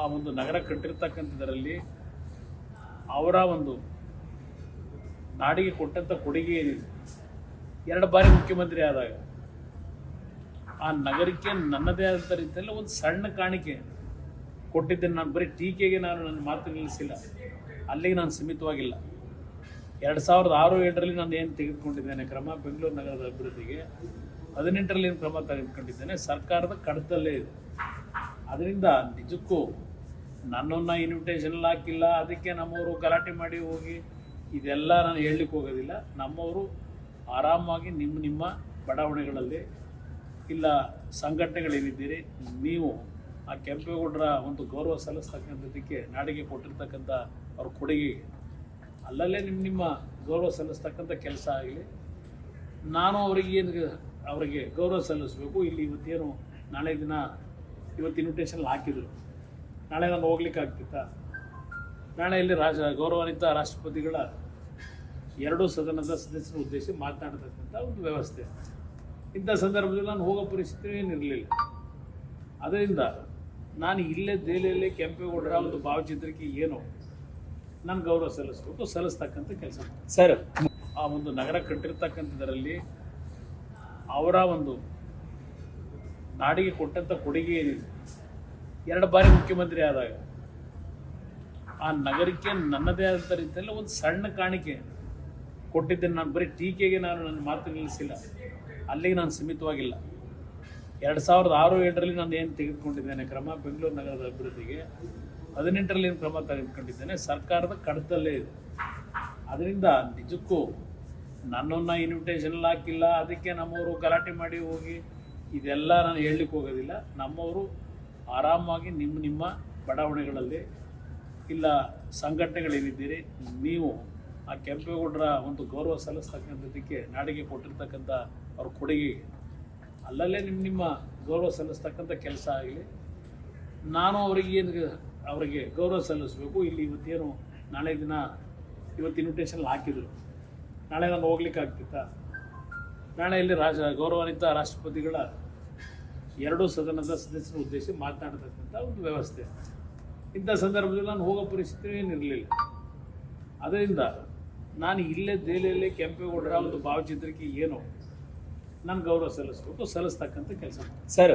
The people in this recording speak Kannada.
ಆ ಒಂದು ನಗರ ಕಟ್ಟಿರ್ತಕ್ಕಂಥದ್ರಲ್ಲಿ ಅವರ ಒಂದು ನಾಡಿಗೆ ಕೊಟ್ಟಂಥ ಕೊಡುಗೆ ಏನಿದೆ? ಎರಡು ಬಾರಿ ಮುಖ್ಯಮಂತ್ರಿ ಆದಾಗ ಆ ನಗರಕ್ಕೆ ನನ್ನದೇ ಆದಂಥ ರೀತಿಯಲ್ಲಿ ಒಂದು ಸಣ್ಣ ಕಾಣಿಕೆ ಕೊಟ್ಟಿದ್ದೇನೆ. ನಾನು ಬರೀ ಟೀಕೆಗೆ ನಾನು ನನ್ನ ಮಾತು ನಿಲ್ಲಿಸಿಲ್ಲ. ಅಲ್ಲಿಗೆ ನಾನು ಸೀಮಿತವಾಗಿಲ್ಲ. ಎರಡು ಸಾವಿರದ ಆರು ಏಳರಲ್ಲಿ ನಾನು ಏನು ತೆಗೆದುಕೊಂಡಿದ್ದೇನೆ, ಕ್ರಮ ಬೆಂಗಳೂರು ನಗರದ ಅಭಿವೃದ್ಧಿಗೆ ಹದಿನೆಂಟರಲ್ಲಿ ಏನು ಕ್ರಮ ತೆಗೆದುಕೊಂಡಿದ್ದೇನೆ, ಸರ್ಕಾರದ ಕಡತಲ್ಲೇ ಇದೆ. ಅದರಿಂದ ನಿಜಕ್ಕೂ ನನ್ನನ್ನು ಇನ್ವಿಟೇಷನ್ ಹಾಕಿಲ್ಲ, ಅದಕ್ಕೆ ನಮ್ಮವರು ಗಲಾಟೆ ಮಾಡಿ ಹೋಗಿ, ಇದೆಲ್ಲ ನಾನು ಹೇಳಲಿಕ್ಕೆ ಹೋಗೋದಿಲ್ಲ. ನಮ್ಮವರು ಆರಾಮಾಗಿ ನಿಮ್ಮ ನಿಮ್ಮ ಬಡಾವಣೆಗಳಲ್ಲಿ ಇಲ್ಲ, ಸಂಘಟನೆಗಳೇನಿದ್ದೀರಿ, ನೀವು ಆ ಕೆಂಪೇಗೌಡರ ಒಂದು ಗೌರವ ಸಲ್ಲಿಸ್ತಕ್ಕಂಥದ್ದಕ್ಕೆ ನಾಡಿಗೆ ಕೊಟ್ಟಿರ್ತಕ್ಕಂಥ ಅವ್ರ ಕೊಡುಗೆಗೆ ಅಲ್ಲಲ್ಲೇ ನಿಮ್ಮ ನಿಮ್ಮ ಗೌರವ ಸಲ್ಲಿಸ್ತಕ್ಕಂಥ ಕೆಲಸ ಆಗಲಿ. ನಾನು ಅವರಿಗೆ ಏನು ಅವರಿಗೆ ಗೌರವ ಸಲ್ಲಿಸಬೇಕು. ಇಲ್ಲಿ ಇವತ್ತೇನು ನಾಳೆ ದಿನ ಇವತ್ತು ಇನ್ವಿಟೇಷನ್ ಹಾಕಿದರು. ನಾಳೆ ನಾನು ಹೋಗ್ಲಿಕ್ಕೆ ಆಗ್ತಿತ್ತಾ ನಾಳೆ ಇಲ್ಲಿ ರಾಜ ಗೌರವಾನ್ವಿತ ರಾಷ್ಟ್ರಪತಿಗಳ ಎರಡೂ ಸದನದ ಸದಸ್ಯರ ಉದ್ದೇಶಿಸಿ ಮಾತನಾಡತಕ್ಕಂಥ ಒಂದು ವ್ಯವಸ್ಥೆ. ಇಂಥ ಸಂದರ್ಭದಲ್ಲಿ ನಾನು ಹೋಗೋ ಪರಿಸ್ಥಿತಿ ಏನಿರಲಿಲ್ಲ. ಅದರಿಂದ ನಾನು ಇಲ್ಲೇ ದೆಹಲಿಯಲ್ಲೇ ಕೆಂಪೇಗೌಡರ ಒಂದು ಭಾವಚಿತ್ರಕ್ಕೆ ಏನು ನಾನು ಗೌರವ ಸಲ್ಲಿಸಬೇಕು ಸಲ್ಲಿಸ್ತಕ್ಕಂಥ ಕೆಲಸ ಸರ್ ಆ ಒಂದು ನಗರ ಕಟ್ಟಿರ್ತಕ್ಕಂಥದ್ರಲ್ಲಿ ಅವರ ಒಂದು ನಾಡಿಗೆ ಕೊಟ್ಟಂಥ ಕೊಡುಗೆ ಏನಿದೆ? ಎರಡು ಬಾರಿ ಮುಖ್ಯಮಂತ್ರಿ ಆದಾಗ ಆ ನಗರಕ್ಕೆ ನನ್ನದೇ ಆದಂಥ ರೀತಿಯಲ್ಲಿ ಒಂದು ಸಣ್ಣ ಕಾಣಿಕೆ ಕೊಟ್ಟಿದ್ದೇನೆ ನಾನು. ಬರೀ ಟೀಕೆಗೆ ನಾನು ನನ್ನ ಮಾತು ನಿಲ್ಲಿಸಿಲ್ಲ. ಅಲ್ಲಿಗೆ ನಾನು ಸೀಮಿತವಾಗಿಲ್ಲ. ಎರಡು ಸಾವಿರದ ಆರು ಏಳರಲ್ಲಿ ನಾನು ಏನು ತೆಗೆದುಕೊಂಡಿದ್ದೇನೆ, ಕ್ರಮ ಬೆಂಗಳೂರು ನಗರದ ಅಭಿವೃದ್ಧಿಗೆ ಹದಿನೆಂಟರಲ್ಲಿ ಏನು ಕ್ರಮ ತೆಗೆದುಕೊಂಡಿದ್ದೇನೆ, ಸರ್ಕಾರದ ಕಡತಲ್ಲೇ ಇದೆ. ಅದರಿಂದ ನಿಜಕ್ಕೂ ನನ್ನನ್ನು ಇನ್ವಿಟೇಷನ್ ಹಾಕಿಲ್ಲ, ಅದಕ್ಕೆ ನಮ್ಮವರು ಗಲಾಟೆ ಮಾಡಿ ಹೋಗಿ, ಇದೆಲ್ಲ ನಾನು ಹೇಳಲಿಕ್ಕೆ ಹೋಗೋದಿಲ್ಲ. ನಮ್ಮವರು ಆರಾಮಾಗಿ ನಿಮ್ಮ ನಿಮ್ಮ ಬಡಾವಣೆಗಳಲ್ಲಿ ಇಲ್ಲ ಸಂಘಟನೆಗಳೇನಿದ್ದೀರಿ, ನೀವು ಆ ಕೆಂಪೇಗೌಡರ ಒಂದು ಗೌರವ ಸಲ್ಲಿಸ್ತಕ್ಕಂಥದ್ದಕ್ಕೆ ನಾಡಿಗೆ ಕೊಟ್ಟಿರ್ತಕ್ಕಂಥ ಅವ್ರ ಕೊಡುಗೆಗೆ ಅಲ್ಲಲ್ಲೇ ನಿಮ್ಮ ನಿಮ್ಮ ಗೌರವ ಸಲ್ಲಿಸ್ತಕ್ಕಂಥ ಕೆಲಸ ಆಗಲಿ. ನಾನು ಅವರಿಗೆ ಏನು ಅವರಿಗೆ ಗೌರವ ಸಲ್ಲಿಸಬೇಕು. ಇಲ್ಲಿ ಇವತ್ತೇನು ನಾಳೆ ದಿನ ಇವತ್ತು ಇನ್ವಿಟೇಷನ್ ಹಾಕಿದರು. ನಾಳೆ ನಾನು ಹೋಗ್ಲಿಕ್ಕೆ ಆಗ್ತಿತ್ತಾ ನಾಳೆ ಇಲ್ಲಿ ರಾಜ ಗೌರವಾನ್ವಿತ ರಾಷ್ಟ್ರಪತಿಗಳ ಎರಡೂ ಸದನದ ಸದಸ್ಯರ ಉದ್ದೇಶಿಸಿ ಮಾತನಾಡತಕ್ಕಂಥ ಒಂದು ವ್ಯವಸ್ಥೆ ಇಂಥ ಸಂದರ್ಭದಲ್ಲಿ ನಾನು ಹೋಗೋ ಪರಿಸ್ಥಿತಿ ಏನಿರಲಿಲ್ಲ ಅದರಿಂದ ನಾನು ಇಲ್ಲೇ ದೆಹಲಿಯಲ್ಲೇ ಕೆಂಪೇಗೌಡರ ಒಂದು ಭಾವಚಿತ್ರಕ್ಕೆ ಏನು ನಾನು ಗೌರವ ಸಲ್ಲಿಸಬೇಕು, ಸಲ್ಲಿಸ್ತಕ್ಕಂಥ ಕೆಲಸ. ಸರ್